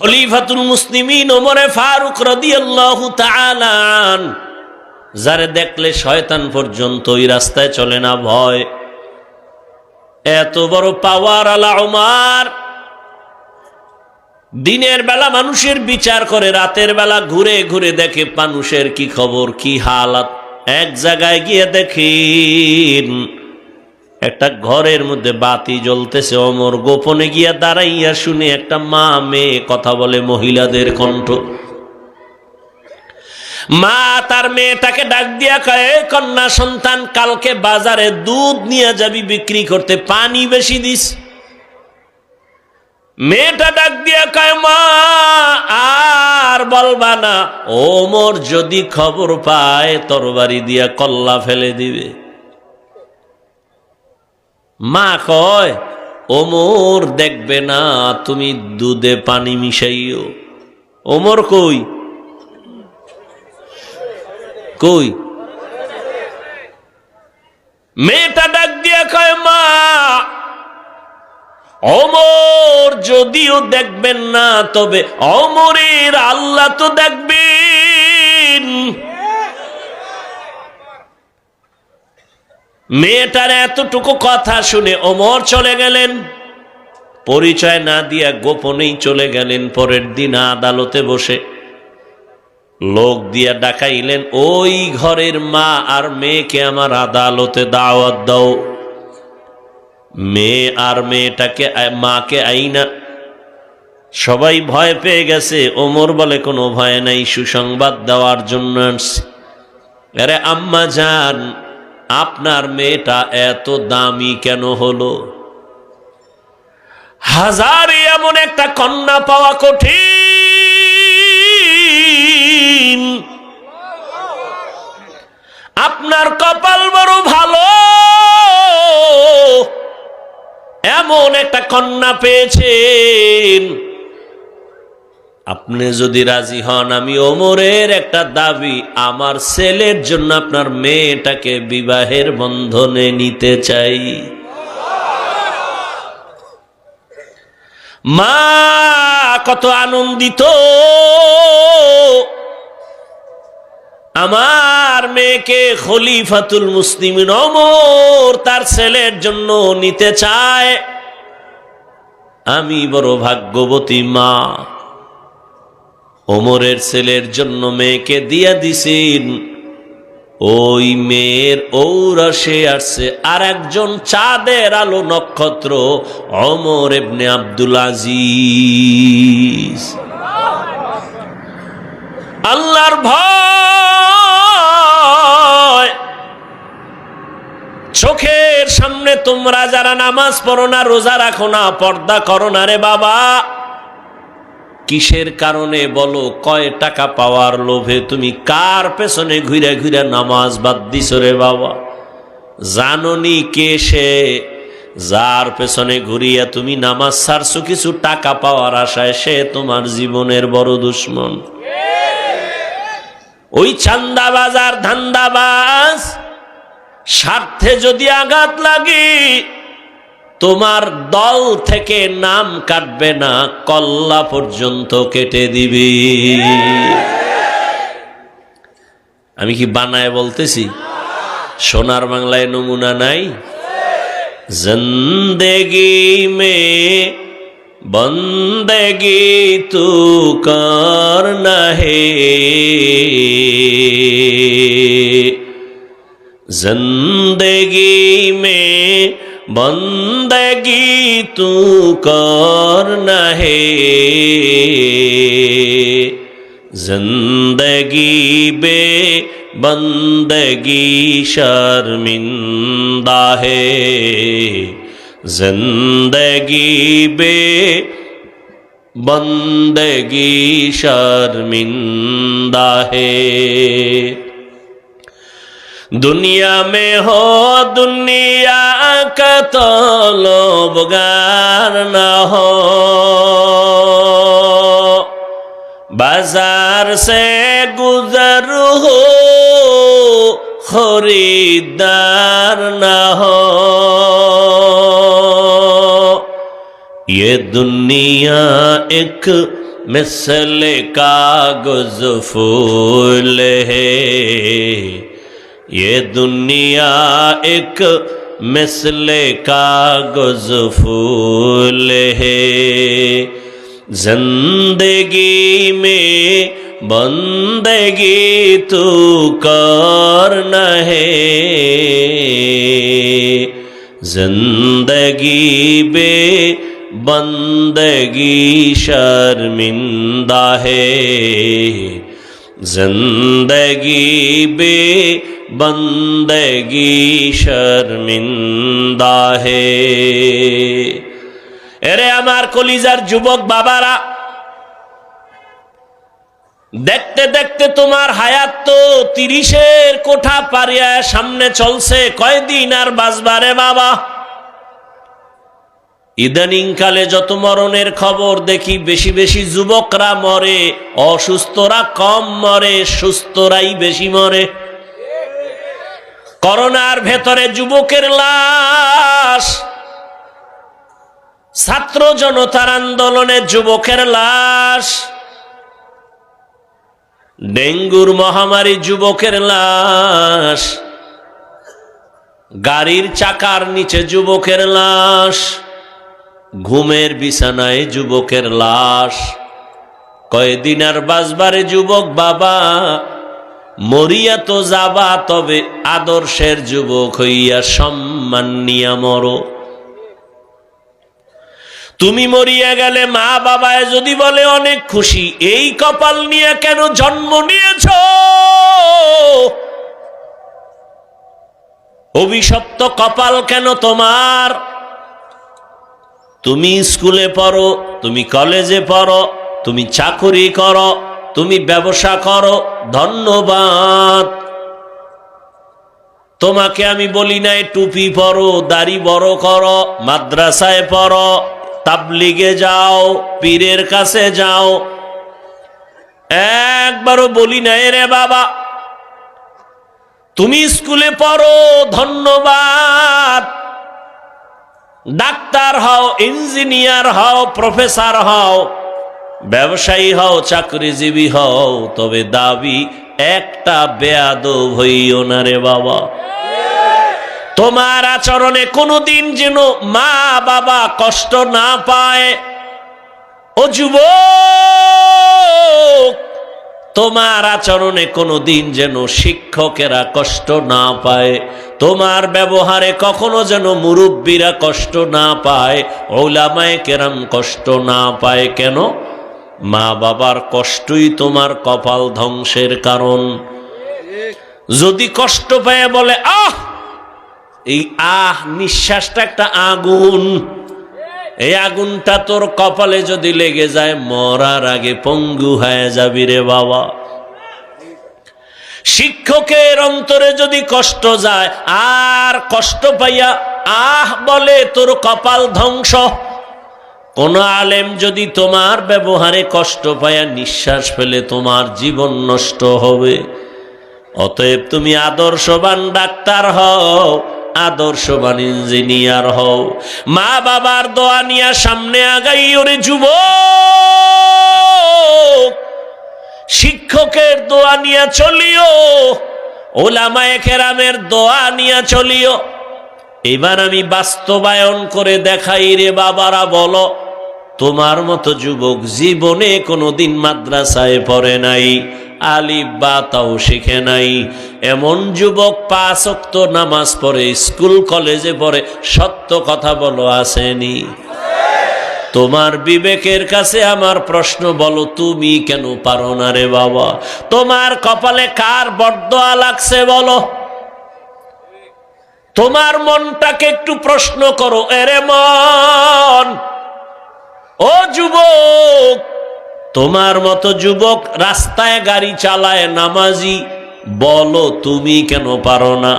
খলিফাতুল মুসলিমিন ওমরে ফারুক রাদিয়াল্লাহু তাআলা যারে দেখলে শয়তান পর্যন্ত ওই রাস্তায় চলে না ভয়। এত বড় পাওয়ার আলা ওমার। দিনের বেলা মানুষের বিচার করে, রাতের বেলা ঘুরে ঘুরে দেখে মানুষের কি খবর, কি হালাত। এক জায়গায় গিয়ে দেখেন একটা ঘরের মধ্যে বাতি জ্বলতেছে। অমর গোপনে গিয়া দাঁড়াইয়া শুনে একটা মা মেয়ে কথা বলে মহিলাদের কণ্ঠ। মা তার মেয়েটাকে ডাক দিয়া কয় "এ কন্যা সন্তান, কালকে বাজারে দুধ নিয়ে যাবি, বিক্রি করতে পানি বেশি দিস। মেয়েটা ডাক দিয়া কয়, মা, আর বলবা না, ওমর যদি খবর পায়, তরবারি দিয়া কল্লা ফেলে দিবে। মা কয়, ওমর দেখবে না, তুমি দুধে পানি মিশাইও। ওমর কই? কই? মেয়েটা ডাক দিয়া কয়, মা অমর যদিও দেখবেন না, তবে অমরের আল্লাহ তো দেখবেন। মেয়েটার এতটুকু কথা শুনে অমর চলে গেলেন। পরিচয় না দিয়া গোপনেই চলে গেলেন পরের দিন আদালতে বসে। লোক দিয়া ডাকাইলেন, ওই ঘরের মা আর মেয়েকে আমার আদালতে দাওয়াত দাও। মেয়ে আর মেয়েটাকে মাকে আইনা। সবাই ভয় পেয়ে গেছে। ওমর বলে, কোনো ভয় নাই, সুসংবাদ দেওয়ার জন্য আরে আম্মা যান আপনার মেয়েটা এত দামি কেন হলো? হাজারে এমন একটা কন্যা পাওয়া কঠিন। আপনার কপাল বড় ভালো। এমন একটা কন্যা পেয়েছেন। আপনি যদি রাজি হন, আমি ওমরের একটা দাবি, আমার ছেলের জন্য আপনার মেয়েটাকে বিবাহের বন্ধনে নিতে চাই। মা, কত আনন্দিত। আমার মেয়েকে খলিফাতুল মুসলিম অমর তার ছেলের জন্য নিতে চায়। আমি বড় ভাগ্যবতী মা। ওমরের ছেলের জন্য মেয়েকে দিয়া দিছেন। ওই মেয়ের ঔরসে আসছে। আর একজন চাঁদের আলো নক্ষত্র অমর এবনে আব্দুল আজিজ। আল্লাহর ভয়। চোখের সামনে তোমরা যারা নামাজ পড়ো না, রোজা রাখো না, পর্দা করো না রে বাবা। কিসের কারণে বলো, কয় টাকা পাওয়ার লোভে তুমি কার পেছনে ঘুরে ঘুরে নামাজ বাদ দিছ রে বাবা? জাননি কে সে? যার পেছনে ঘুরিয়া তুমি নামাজ ছাড়ছো, কিছু টাকা পাওয়ার আশায় সে তোমার জীবনের বড় দুশ্মন। ওই চান্দাবাজ আর ধান্দাবাজ, স্বার্থে যদি আঘাত লাগে তোমার দল থেকে নাম কাটবে না, কল্লা পর্যন্ত কেটে দিবে। আমি কি বানায় বলতেছি? সোনার বাংলায় নমুনা নাই? জিন্দগি মে বন্দেগি তু কর হে জিন্দগি মে बंदगी तू करना है जिंदगी बे बंदगी शर्मिंदा है जिंदगी बे बंदगी शर्मिंदा है दुनिया में हो, दुनिया का तो लोबगार न हो। बाज़ार से गुजर हो, खरीदार न हो। ये दुनिया एक मिसल कागज़ फूल है। ये दुनिया एक मिसल कागज़ फूल है। ज़िंदगी में बंदगी तू कर है ज़िंदगी बे बंदगी शर्मिंदा है। ज़िंदगी बे বন্দগি শর্মিন্দা হে এরে আমার কলিজার যুবক বাবারা দেখতে দেখতে তোমার হায়াত তো তিরিশের কোঠা পারিয়া সামনে চলছে কয়দিন আর বাজবারে বাবা ইদানিংকালে যত মরণের খবর দেখি বেশি বেশি যুবকরা মরে অসুস্থরা কম মরে সুস্থরাই বেশি মরে করোনার ভেতরে যুবকের লাশ। ছাত্র জনতার আন্দোলনে যুবকের লাশ। ডেঙ্গুর মহামারী যুবকের লাশ। গাড়ির চাকার নিচে যুবকের লাশ। ঘুমের বিছানায় যুবকের লাশ। কয়দিন আর বাজবারে যুবক বাবা মরিয়া তো যাবা, তবে আদর্শের যুবক হইয়া সম্মান নিয়া মরো। তুমি মরিয়া গেলে মা বাবায় যদি বলে অনেক খুশি, এই কপাল নিয়ে কেন জন্ম নিয়েছ? অভিশপ্ত কপাল কেন তোমার? তুমি স্কুলে পড়ো, তুমি কলেজে পড়ো, তুমি চাকুরি করো, তুমি ব্যবসা করো ধন্যবাদ। তোমাকে আমি বলি নাই টুপি পরো, দাড়ি বড় করো, মাদ্রাসায় পড়ো, তাবলিগে যাও, পীরের কাছে যাও। একবারও বলি নাই রে বাবা, তুমি স্কুলে পড়ো, ধন্যবাদ। ডাক্তার হও, ইঞ্জিনিয়ার হও, প্রফেসর হও ব্যবসায়ী হও, চাকরিজীবী হও, তবে দাবি একটা বেয়াদ হইও না রে বাবা। তোমার আচরণে কোনোদিন যেন মা বাবা কষ্ট না পায়। ও তোমার আচরণে কোনোদিন যেন শিক্ষকেরা কষ্ট না পায়। তোমার ব্যবহারে কখনো যেন মুরব্বীরা কষ্ট না পায়। ওলামায় কেরাম কষ্ট না পায় কেন? মা বাবার কষ্টই তোমার কপাল ধ্বংসের কারণ। যদি কষ্ট পায় বলে, আহ! এই আহ নিঃশ্বাসটা একটা আগুন। এই আগুনটা তোর কপালে যদি লেগে যায়, মরার আগে পঙ্গু হয়ে যাবি রে বাবা। শিক্ষকের অন্তরে যদি কষ্ট যায়, আর কষ্ট পাইয়া আহ বলে তোর কপাল ধ্বংস। কোন আলেম যদি তোমার ব্যবহারে কষ্ট পাইয়া নিঃশ্বাস ফেলে, তোমার জীবন নষ্ট হবে। অতএব তুমি আদর্শবান ডাক্তার হও, আদর্শবান ইঞ্জিনিয়ার হও। মা বাবার দোয়া নিয়া সামনে আগাই, ওরে যুব শিক্ষকের দোয়া নিয়া চলিও, ওলামায়ে কেরামের দোয়া নিয়া চলিও। এবার আমি বাস্তবায়ন করে দেখাই রে বাবারা, বলো। তোমার মতো যুবক জীবনে কোনোদিন মাদ্রাসায় পড়ে নাই, আলিফ বা তাও শিখে নাই। এমন যুবক পাঁচ অক্ত নামাজ পড়ে, স্কুল, কলেজে পড়ে, সত্য কথা বলো, আসেনি। তোমার বিবেকের কাছে আমার প্রশ্ন, বলো, তুমি কেন পারো না রে বাবা? তোমার কপালে কার বরদোয়া লাগছে, বলো? তোমার মনটাকে একটু প্রশ্ন করো, এরে মন। ও যুবক, তোমার মতো যুবক রাস্তায় গাড়ি চালায় নামাজি, বলো তুমি কেন পারো না?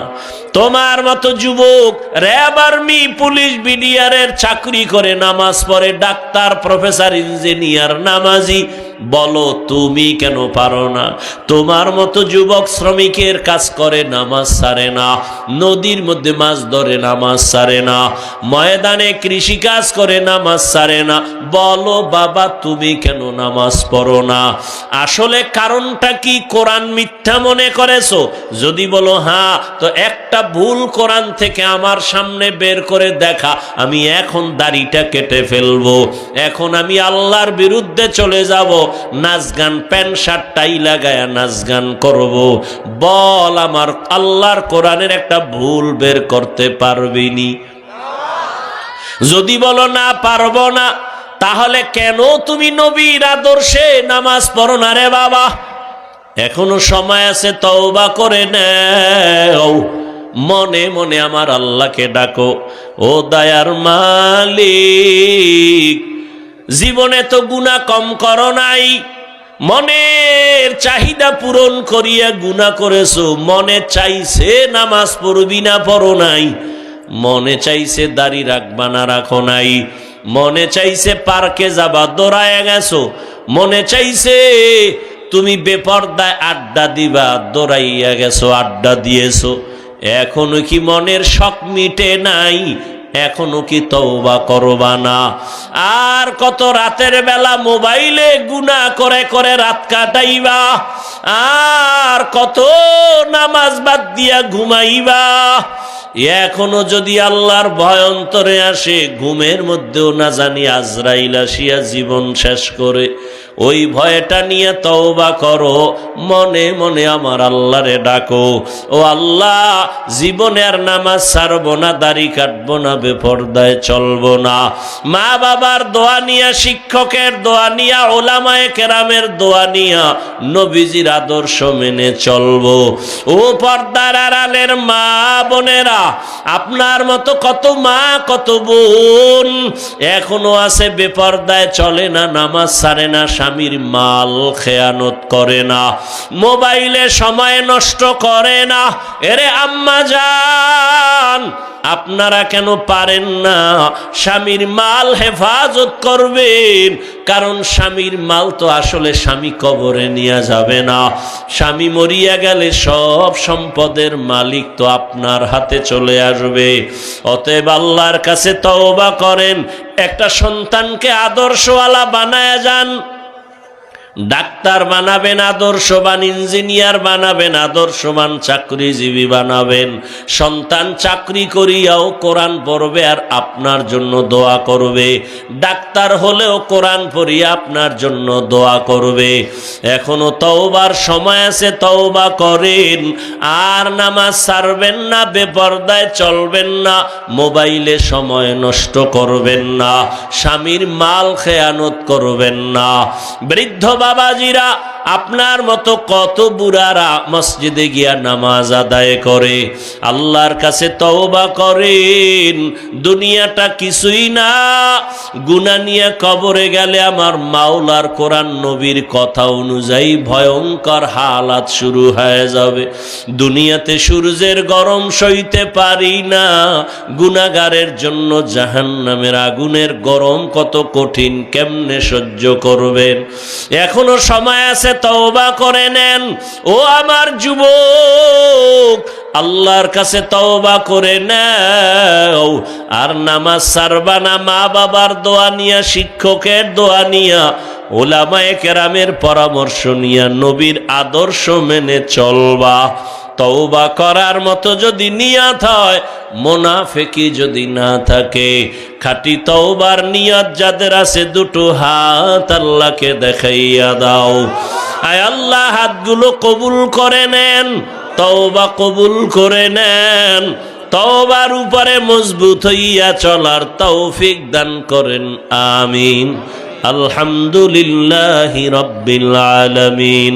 তোমার মতো যুবক র্যাব আর্মি, পুলিশ, বিডিআরের চাকরি করে নামাজ পড়ে, ডাক্তার, প্রফেসর, ইঞ্জিনিয়ার, নামাজি বলো, তুমি কেন পারো না? তোমার মতো যুবক শ্রমিকের কাজ করে, নামাজ সারে না। নদীর মধ্যে মাছ ধরে, নামাজ সারে না। ময়দানে কৃষি কাজ করে, নামাজ সারে না। বলো, বাবা, তুমি কেন নামাজ পড়ো না? আসলে কারণটা কি কোরআন মিথ্যা মনে করেছ? যদি বলো হ্যাঁ তো একটা ভুল কোরআন থেকে আমার সামনে বের করে দেখা। আমি এখন দাড়িটা কেটে ফেলব। এখন আমি আল্লাহর বিরুদ্ধে চলে যাব। নাচ গান প্যান্ট, শার্ট, টাই লাগায়া নাচ গান করব। বল আমার, আল্লাহর কোরআনের একটা ভুল বের করতে পারবিনি যদি বলো না, পারব না, তাহলে কেন তুমি নবীর আদর্শে নামাজ পড়ো না রে বাবা? এখনও সময় আছে, তওবা করে নেও। মনে মনে আমার আল্লাহকে ডাকো, ও দায়ার মালিক। জীবনে তো গুণা কম করো নাই। মনের চাহিদা পূরণ করিয়া গুণা করেছ। মনে চাইছে নামাজ পড়বি না, পড়ো নাই। মনে চাইছে দাড়ি রাখবা না, রাখো নাই। মনে চাইছে পার্কে যাবা দৌড়ায় গেছো। মনে চাইছে তুমি বেপর্দায় আড্ডা দিবা, দৌড়াইয়া গেছো, আড্ডা দিয়েছ। এখনও কি মনের শখ মিটে নাই? এখনও কি তওবা করবা না? আর কত রাতের বেলা মোবাইলে গুনা করে করে রাত কাটাইবা? আর কত নামাজ বাদ দিয়া ঘুমাইবা? এখনও যদি আল্লাহর ভয় অন্তরে আসে, ঘুমের মধ্যেও না জানি আজরাইল আসিয়া জীবন শেষ করে ওই ভয়টা নিয়ে তওবা করো। মনে মনে আমার আল্লাহরে ডাকো। ও আল্লাহ জীবনের নামাজ ছাড়বো না, দাড়ি কাটবো না, বেপর্দায় চলবো না। মা বাবার দোয়া নিয়া, শিক্ষকের দোয়া নিয়া, ওলামায়ে কেরামের দোয়া নিয়া নবীজির আদর্শ মেনে চলবো। ও পর্দার আড়ালের মা বোনেরা, আপনার মতো কত মা, কত বোন এখনও আছে, বেপর্দায় চলে না, নামাজ ছাড়ে না স্বামীর মাল খেয়ানত করে না, মোবাইলে সময় নষ্ট করে না। এরে আম্মা যান আপনারা কেন পারেন না? স্বামীর মাল হেফাজত করবেন, কারণ স্বামীর মাল তো আসলে স্বামী কবরে নিয়ে যাবে না। স্বামী মরিয়া গেলে সব সম্পদের মালিক তো আপনার হাতে চলে আসবে। অতএব আল্লাহর কাছে তওবা করেন, একটা সন্তানকে আদর্শওয়ালা বানায় যান। ডাক্তার বানাবেন, আদর্শবান ইঞ্জিনিয়ার বানাবেন, আদর্শবান চাকরিজীবী বানাবেন। সন্তান চাকরি করিয়াও কোরআন পড়বে আর আপনার জন্য দোয়া করবে। ডাক্তার হলেও কোরআন পড়িয়া আপনার জন্য দোয়া করবে। এখনও তওবার সময় আছে, তওবা করেন। আর নামাজ ছাড়বেন না, বেপর্দায় চলবেন না, মোবাইলে সময় নষ্ট করবেন না, স্বামীর মাল খেয়ানত করবেন না, বৃদ্ধ বাবাজিরা আপনার মতো কত বুড়ারা মসজিদে গিয়া নামাজ আদায় করে, আল্লাহর কাছে তওবা করেন, দুনিয়াটা কিছুই না। গুনা নিয়ে কবরে গেলে আমার মাওলার কোরআন নবীর কথা অনুযায়ী ভয়ঙ্কর হালাত শুরু হয়ে যাবে। দুনিয়াতে সূর্যের গরম সইতে পারি না গুনাগারের জন্য জাহান্নামের আগুনের গরম কত কঠিন, কেমনে সহ্য করবেন? এখনও সময় আছে তওবা করে নেন। ও আমার যুবক, আল্লাহর কাছে তওবা করে নাও। আর নামাজ সারবা না মা বাবার দোয়া নিয়া, শিক্ষকের দোয়া নিয়া, ওলামায়ে কেরামের পরামর্শ নিয়া, নবীর আদর্শ মেনে চলবা। তওবা করার মতো যদি নিয়াত হয়, মোনাফেকি যদি না থাকে খাটি তওবার নিয়ত যাদের আছে দুটো হাত আল্লাহকে দেখাইয়া দাও। আয় আল্লাহ, হাতগুলো কবুল করে নেন, তওবা কবুল করে নেন। তওবার উপরে মজবুত হইয়া চলার তৌফিক দান করেন, আমিন। আলহামদুলিল্লাহি রাব্বিল আলামিন।